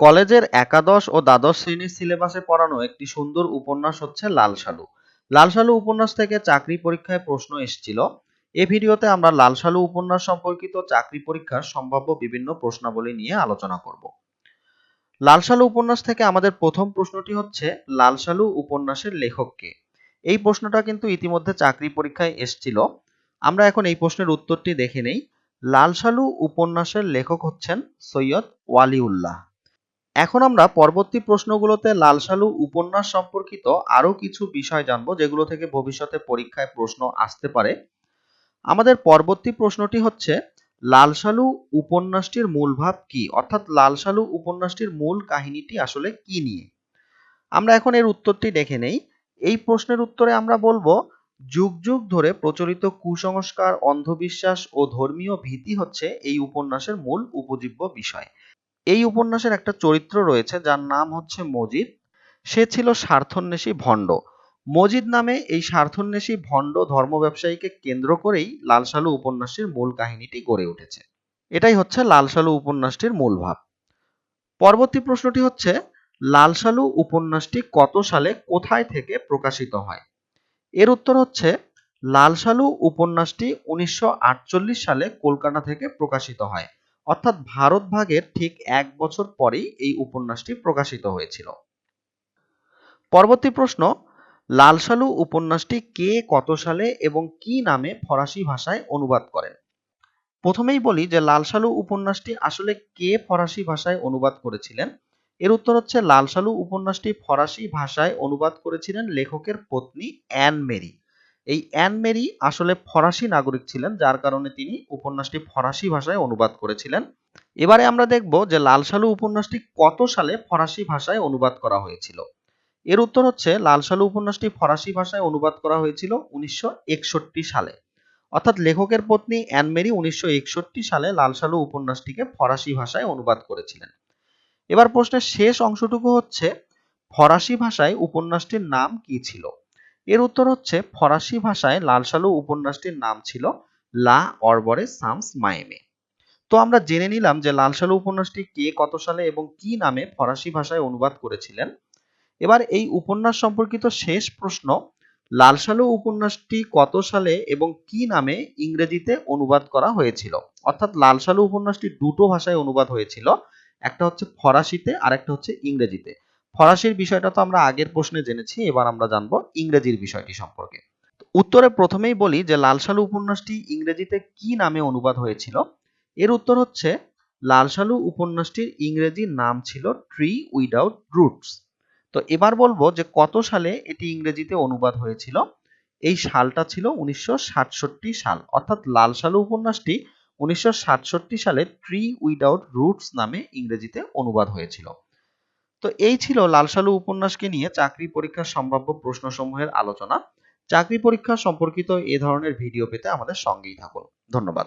কলেজের একাদশ ও দ্বাদশ শ্রেণির সিলেবাসে পড়ানো একটি সুন্দর উপন্যাস হচ্ছে লাল সালু লাল সালু উপন্যাস থেকে চাকরি পরীক্ষায় প্রশ্ন এসেছিল। এ ভিডিওতে আমরা লাল সালু উপন্যাস সম্পর্কিত চাকরি পরীক্ষার সম্ভাব্য বিভিন্ন প্রশ্নাবলী নিয়ে আলোচনা করব। লাল সালু উপন্যাস থেকে আমাদের প্রথম প্রশ্নটি হচ্ছে লাল সালু উপন্যাসের লেখককে এই প্রশ্নটা কিন্তু ইতিমধ্যে চাকরি পরীক্ষায় এসছিল। আমরা এখন এই প্রশ্নের উত্তরটি দেখে নেই। লাল সালু উপন্যাসের লেখক হচ্ছেন সৈয়দ ওয়ালিউল্লাহ। এখন আমরা পরবর্তী প্রশ্নগুলোতে লাল সালু উপন্যাস সম্পর্কিত আরও কিছু বিষয় জানব, যেগুলো থেকে ভবিষ্যতে পরীক্ষায় প্রশ্ন আসতে পারে। আমাদের পরবর্তী প্রশ্নটি হচ্ছে লাল সালু উপন্যাসটির মূল ভাব কি? অর্থাৎ লাল সালু উপন্যাসটির মূল কাহিনীটি আসলে কি নিয়ে? আমরা এখন এর উত্তরটি দেখে নেই। এই প্রশ্নের উত্তরে আমরা বলব, যুগ যুগ ধরে প্রচলিত কুসংস্কার, অন্ধবিশ্বাস ও ধর্মীয় ভীতি হচ্ছে এই উপন্যাসের মূল উপজীব্য বিষয়। এই উপন্যাসের একটা চরিত্র রয়েছে যার নাম হচ্ছে মজিদ। সে ছিল স্বার্থন্বেষী ভণ্ড। মজিদ নামে এই স্বার্থন্বেষী ভণ্ড ধর্ম ব্যবসায়ীকে কেন্দ্র করেই লাল সালু উপন্যাসটির মূল কাহিনীটি গড়ে উঠেছে। এটাই হচ্ছে লাল সালু উপন্যাসটির মূল ভাব। পরবর্তী প্রশ্নটি হচ্ছে লাল সালু উপন্যাসটি কত সালে কোথায় থেকে প্রকাশিত হয়? এর উত্তর হচ্ছে লাল সালু উপন্যাসটি উনিশশো আটচল্লিশ সালে কলকাতা থেকে প্রকাশিত হয়। অর্থাৎ ভারত ভাগের ঠিক এক বছর পরেই এই উপন্যাসটি প্রকাশিত হয়েছিল। পরবর্তী প্রশ্ন লাল সালু উপন্যাসটি কে কত সালে এবং কি নামে ফরাসি ভাষায় অনুবাদ করেন? প্রথমেই বলি যে লাল সালু উপন্যাসটি আসলে কে ফরাসি ভাষায় অনুবাদ করেছিলেন? এর উত্তর হচ্ছে লাল সালু উপন্যাসটি ফরাসি ভাষায় অনুবাদ করেছিলেন লেখকের পত্নী অ্যান মেরি। এই অ্যান মেরি আসলে ফরাসি নাগরিক ছিলেন, যার কারণে তিনি উপন্যাসটি ফরাসি ভাষায় অনুবাদ করেছিলেন। এবারে আমরা দেখব যে লাল সালু উপন্যাসটি কত সালে ফরাসি ভাষায় অনুবাদ করা হয়েছিল। এর উত্তর হচ্ছে লাল সালু উপন্যাসটি ফরাসি ভাষায় অনুবাদ করা হয়েছিল উনিশশো একষট্টি সালে। অর্থাৎ লেখকের পত্নী অ্যান মেরি উনিশশো একষট্টি সালে লাল সালু উপন্যাসটিকে ফরাসি ভাষায় অনুবাদ করেছিলেন। এবার প্রশ্নের শেষ অংশটুকু হচ্ছে, ফরাসি ভাষায় উপন্যাসটির নাম কি ছিল? এর উত্তর হচ্ছে, ফরাসি ভাষায় লাল সালু উপন্যাসটির নাম ছিল লা অরবরে সামস মায়েমে। তো আমরা জেনে নিলাম যে লাল সালু উপন্যাসটি কে কত সালে এবং কি নামে ফরাসি ভাষায় অনুবাদ করেছিলেন। এবার এই উপন্যাস সম্পর্কিত শেষ প্রশ্ন লাল সালু উপন্যাসটি কত সালে এবং কি নামে ইংরেজিতে অনুবাদ করা হয়েছিল? অর্থাৎ লাল সালু উপন্যাসটি দুটো ভাষায় অনুবাদ হয়েছিল, একটা হচ্ছে ফরাসিতে আর একটা হচ্ছে ইংরেজিতে। ফরাসির বিষয়টা তো আমরা আগের প্রশ্নে জেনেছি, এবার আমরা জানব ইংরেজির বিষয়টি সম্পর্কে। উত্তরে প্রথমেই বলি যে লাল সালু উপন্যাসটি ইংরেজিতে কি নামে অনুবাদ হয়েছিল? এর উত্তর হচ্ছে লাল সালু উপন্যাসটির ইংরেজি নাম ছিল ট্রি উইদাউট রুটস তো এবার বলব যে কত সালে এটি ইংরেজিতে অনুবাদ হয়েছিল? এই সালটা ছিল উনিশশো সাতষট্টি সাল। অর্থাৎ লাল সালু উপন্যাসটি উনিশশো সাতষট্টি সালে ট্রি উইদাউট রুটস নামে ইংরেজিতে অনুবাদ হয়েছিল। তো এই ছিল লালসালু উপন্যাসকে নিয়ে চাকরি পরীক্ষার সম্ভাব্য প্রশ্নসমূহের আলোচনা। চাকরি পরীক্ষা সম্পর্কিত এ ধরনের ভিডিও পেতে আমাদের সঙ্গেই থাকুন। ধন্যবাদ।